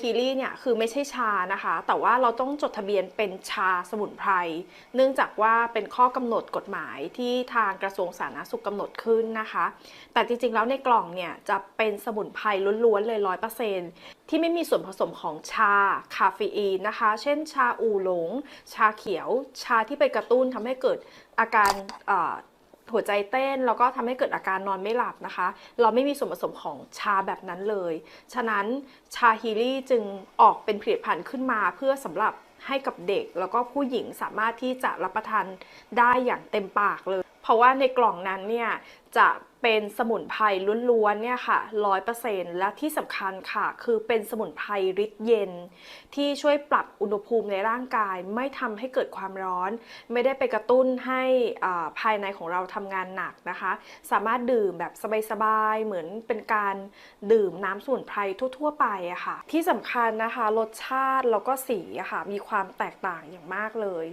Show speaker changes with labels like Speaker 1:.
Speaker 1: คีรี่เนี่ยคือไม่ใช่ชานะคะ แต่ว่าเราต้องจดทะเบียนเป็นชาสมุนไพร เนื่องจากว่าเป็นข้อกำหนดกฎหมายที่ทางกระทรวงสาธารณสุขกำหนดขึ้นนะคะ แต่จริงๆ แล้วในกล่องเนี่ยจะเป็นสมุนไพรล้วนๆเลยร้อยเปอร์เซ็นที่ไม่มีส่วนผสมของชา คาเฟอีนนะคะ เช่น ชาอูหลง ชาเขียว ชาที่ไปกระตุ้นทำให้เกิดอาการ หัวใจเต้นแล้วก็ทำให้เกิดอาการนอนไม่หลับนะคะ เราไม่มีส่วนผสมของชาแบบนั้นเลย ฉะนั้นชาฮีลี่จึงออกเป็นผลิตภัณฑ์ขึ้นมาเพื่อสำหรับให้กับเด็ก แล้วก็ผู้หญิงสามารถที่จะรับประทานได้อย่างเต็มปากเลย เพราะว่าในกล่องนั้นเนี่ยจะเป็นสมุนไพรล้วนๆเนี่ยค่ะร้อยเปอร์เซ็นต์และที่สำคัญค่ะ คือเป็นสมุนไพรฤทธิ์เย็น ที่ช่วยปรับอุณหภูมิในร่างกาย ไม่ทำให้เกิดความร้อน ไม่ได้ไปกระตุ้นให้อ่าภายในของเราทำงานหนักนะคะ สามารถดื่มแบบสบายๆเหมือนเป็นการดื่มน้ำสมุนไพรทั่ว ๆ ไปอะค่ะ ที่สำคัญนะคะรสชาติแล้วก็สีอะค่ะมีความแตกต่างอย่างมากเลย